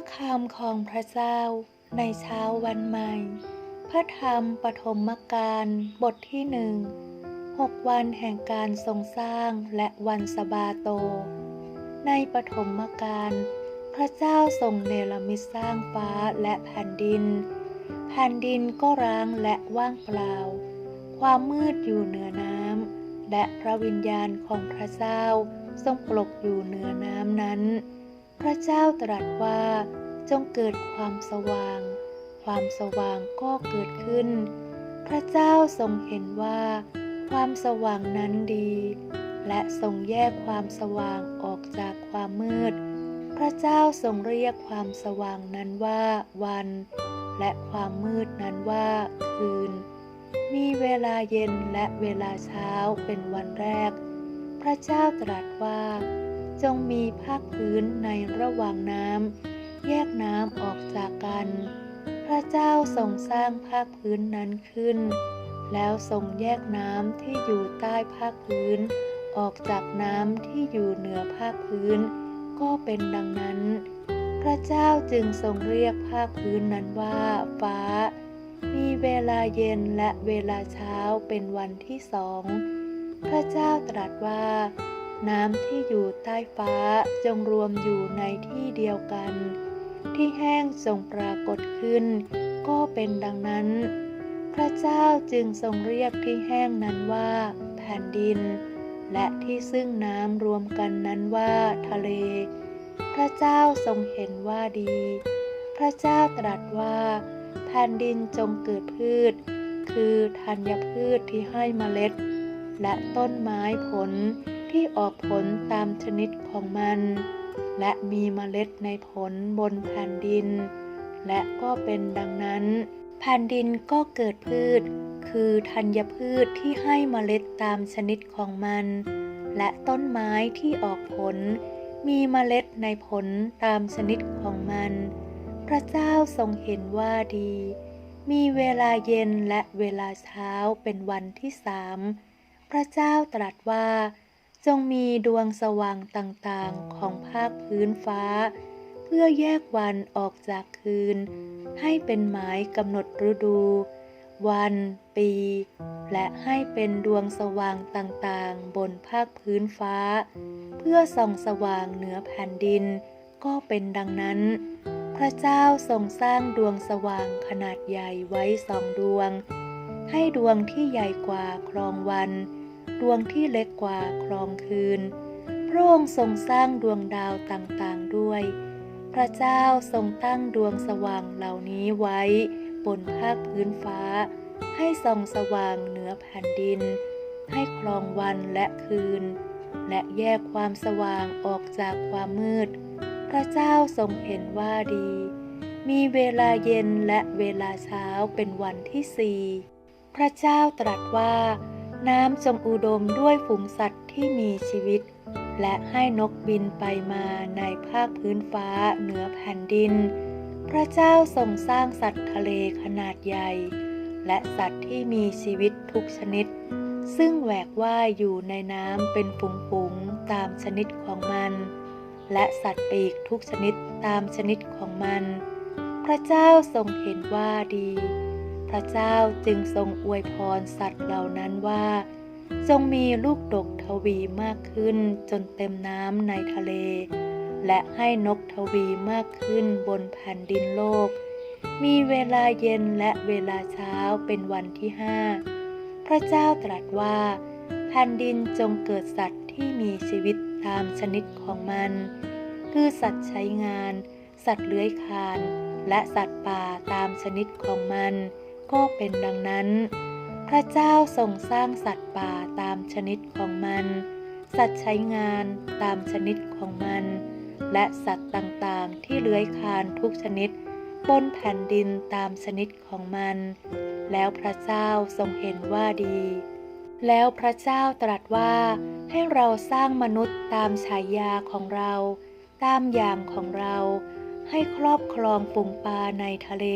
ระคำของพระเจ้าในเช้าวันใหม่ พระธรรมปฐมกาลบทที่หนึ่งหกวันแห่งการทรงสร้างและวันสบาโต ในปฐมกาลพระเจ้าทรงเนรมิตสร้างฟ้าและแผ่นดิน แผ่นดินก็ร้างและว่างเปล่า ความมืดอยู่เหนือน้ำและพระวิญญาณของพระเจ้าทรงปกอยู่เหนือน้ำนั้น พระเจ้าตรัสว่าจงเกิดความสว่าง ความสว่างก็เกิดขึ้น พระเจ้าทรงเห็นว่า ความสว่างนั้นดี และทรงแยกความสว่างออกจากความมืด พระเจ้าทรงเรียกความสว่างนั้นว่าวัน และความมืดนั้นว่าคืน มีเวลาเย็นและเวลาเช้าเป็นวันแรก พระเจ้าตรัสว่า จงมีภาคพื้นในระหว่างน้ำแยกน้ำออกจากกัน พระเจ้าทรงสร้างภาคพื้นนั้นขึ้น แล้วทรงแยกน้ำที่อยู่ใต้ภาคพื้น ออกจากน้ำที่อยู่เหนือภาคพื้น ก็เป็นดังนั้น พระเจ้าจึงทรงเรียกภาคพื้นนั้นว่า ฟ้า มีเวลาเย็นและเวลาเช้าเป็นวันที่สอง พระเจ้าตรัสว่า น้ำที่อยู่ใต้ฟ้าจงรวมอยู่ในที่เดียวกัน ที่แห้งทรงปรากฏขึ้น ก็เป็นดังนั้น พระเจ้าจึงทรงเรียกที่แห้งนั้นว่า แผ่นดิน และที่ซึ่งน้ำรวมกันนั้นว่าทะเล พระเจ้าทรงเห็นว่าดี พระเจ้าตรัสว่า แผ่นดินจงเกิดพืช คือธัญพืชที่ให้เมล็ด และต้นไม้ผล ที่ออกผลตามชนิดของมัน และมีเมล็ดในผลบนแผ่นดิน และก็เป็นดังนั้น แผ่นดินก็เกิดพืช คือธัญพืชที่ให้เมล็ดตามชนิดของมัน และต้นไม้ที่ออกผล มีเมล็ดในผลตามชนิดของมัน พระเจ้าทรงเห็นว่าดี มีเวลาเย็นและเวลาเช้าเป็นวันที่สามพระเจ้าตรัสว่า จงมีดวงสว่างต่างๆของภาคพื้นฟ้า เพื่อแยกวันออกจากคืน ให้เป็นหมายกำหนดฤดู วัน ปี และให้เป็นดวงสว่างต่างๆ บนภาคพื้นฟ้า เพื่อส่องสว่างเหนือแผ่นดิน ก็เป็นดังนั้น พระเจ้าทรงสร้างดวงสว่างขนาดใหญ่ไว้สองดวง ให้ดวงที่ใหญ่กว่าครองวัน ดวงที่เล็กกว่าครองคืน พระองค์ทรงสร้างดวงดาวต่างๆด้วย พระเจ้าทรงตั้งดวงสว่างเหล่านี้ไว้ บนภาคพื้นฟ้า ให้ส่องสว่างเหนือแผ่นดิน ให้ครองวันและคืน และแยกความสว่างออกจากความมืด พระเจ้าทรงเห็นว่าดี มีเวลาเย็นและเวลาเช้าเป็นวันที่สี่พระเจ้าตรัสว่า น้ำจงอุดมด้วยฝูงสัตว์ที่มีชีวิต และให้นกบินไปมาในภาคพื้นฟ้าเหนือแผ่นดิน พระเจ้าทรงสร้างสัตว์ทะเลขนาดใหญ่ และสัตว์ที่มีชีวิตทุกชนิด ซึ่งแหวกว่ายอยู่ในน้ำเป็นฝูงๆตามชนิดของมัน และสัตว์ปีกทุกชนิดตามชนิดของมัน พระเจ้าทรงเห็นว่าดี พระเจ้าจึงทรงอวยพรสัตว์เหล่านั้นว่า จงมีลูกดกทวีมากขึ้นจนเต็มน้ำในทะเล และให้นกทวีมากขึ้นบนแผ่นดินโลก มีเวลาเย็นและเวลาเช้าเป็นวันที่ห้าพระเจ้าตรัสว่า แผ่นดินจงเกิดสัตว์ที่มีชีวิตตามชนิดของมัน คือสัตว์ใช้งาน สัตว์เลื้อยคลาน และสัตว์ป่าตามชนิดของมัน ก็เป็นดังนั้น พระเจ้าทรงสร้างสัตว์ป่าตามชนิดของมัน สัตว์ใช้งานตามชนิดของมัน และสัตว์ต่างๆที่เลื้อยคลานทุกชนิดบนแผ่นดินตามชนิดของมัน แล้วพระเจ้าทรงเห็นว่าดี แล้วพระเจ้าตรัสว่าให้เราสร้างมนุษย์ตามฉายาของเรา ตามอย่างของเรา ให้ครอบครองฝูงปลาในทะเล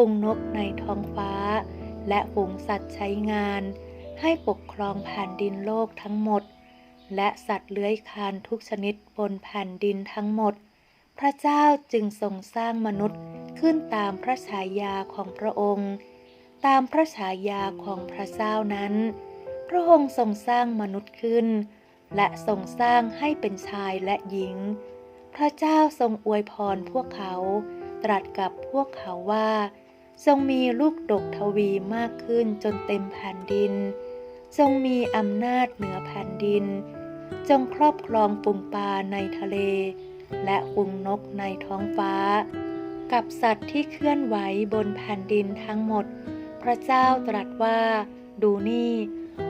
ฝูงนกในท้องฟ้า และฝูงสัตว์ใช้งาน ให้ปกครองแผ่นดินโลกทั้งหมด และสัตว์เลื้อยคลานทุกชนิดบนแผ่นดินทั้งหมด พระเจ้าจึงทรงสร้างมนุษย์ขึ้นตามพระฉายาของพระองค์ ตามพระฉายาของพระเจ้านั้น พระองค์ทรงสร้างมนุษย์ขึ้น และทรงสร้างให้เป็นชายและหญิง พระเจ้าทรงอวยพรพวกเขา ตรัสกับพวกเขาว่า ทรงมีลูกดกทวีมากขึ้นจนเต็มแผ่นดิน ทรงมีอำนาจเหนือแผ่นดิน จงครอบครองฝูงปลาในทะเล และฝูงนกในท้องฟ้า กับสัตว์ที่เคลื่อนไหวบนแผ่นดินทั้งหมด พระเจ้าตรัสว่า ดูนี่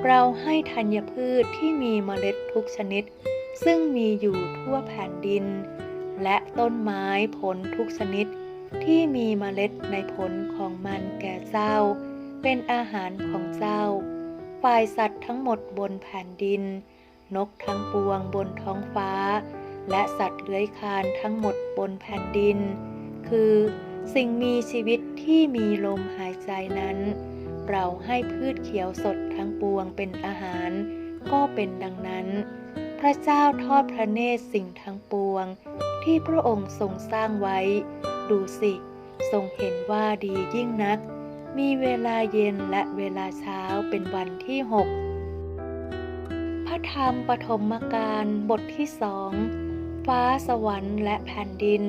เราให้ธัญพืชที่มีเมล็ดทุกชนิด ซึ่งมีอยู่ทั่วแผ่นดิน และต้นไม้ผลทุกชนิด ที่มีเมล็ดในผลของมันแก่เจ้า เป็นอาหารของเจ้า ฝ่ายสัตว์ทั้งหมดบนแผ่นดิน นกทั้งปวงบนท้องฟ้า และสัตว์เลื้อยคลานทั้งหมดบนแผ่นดิน คือสิ่งมีชีวิตที่มีลมหายใจนั้น เราให้พืชเขียวสดทั้งปวงเป็นอาหาร ก็เป็นดังนั้น พระเจ้าทอดพระเนตรสิ่งทั้งปวง ที่พระองค์ทรงสร้างไว้ ดูสิ ทรงเห็นว่าดียิ่งนัก มีเวลาเย็นและเวลาเช้าเป็นวันที่หกพระธรรมปฐมกาลบทที่สองฟ้าสวรรค์และแผ่นดิน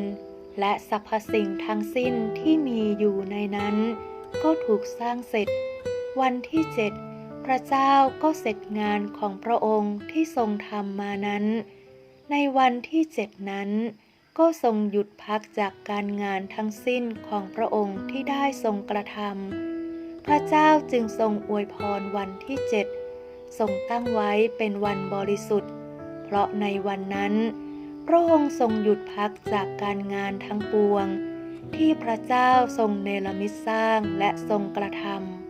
และสรรพสิ่งทั้งสิ้นที่มีอยู่ในนั้น ก็ถูกสร้างเสร็จ วันที่เจ็ดพระเจ้าก็เสร็จงานของพระองค์ที่ทรงทำมานั้น ในวันที่เจ็ดนั้น ก็ทรงหยุดพักจากการงานทั้งสิ้นของพระองค์ที่ได้ทรงกระทำพระเจ้าจึงทรงอวยพรวันที่เจ็ดทรงตั้งไว้เป็นวันบริสุทธิ์ เพราะในวันนั้น พระองค์ทรงหยุดพักจากการงานทั้งปวง ที่พระเจ้าทรงเนรมิตสร้างและทรงกระทำ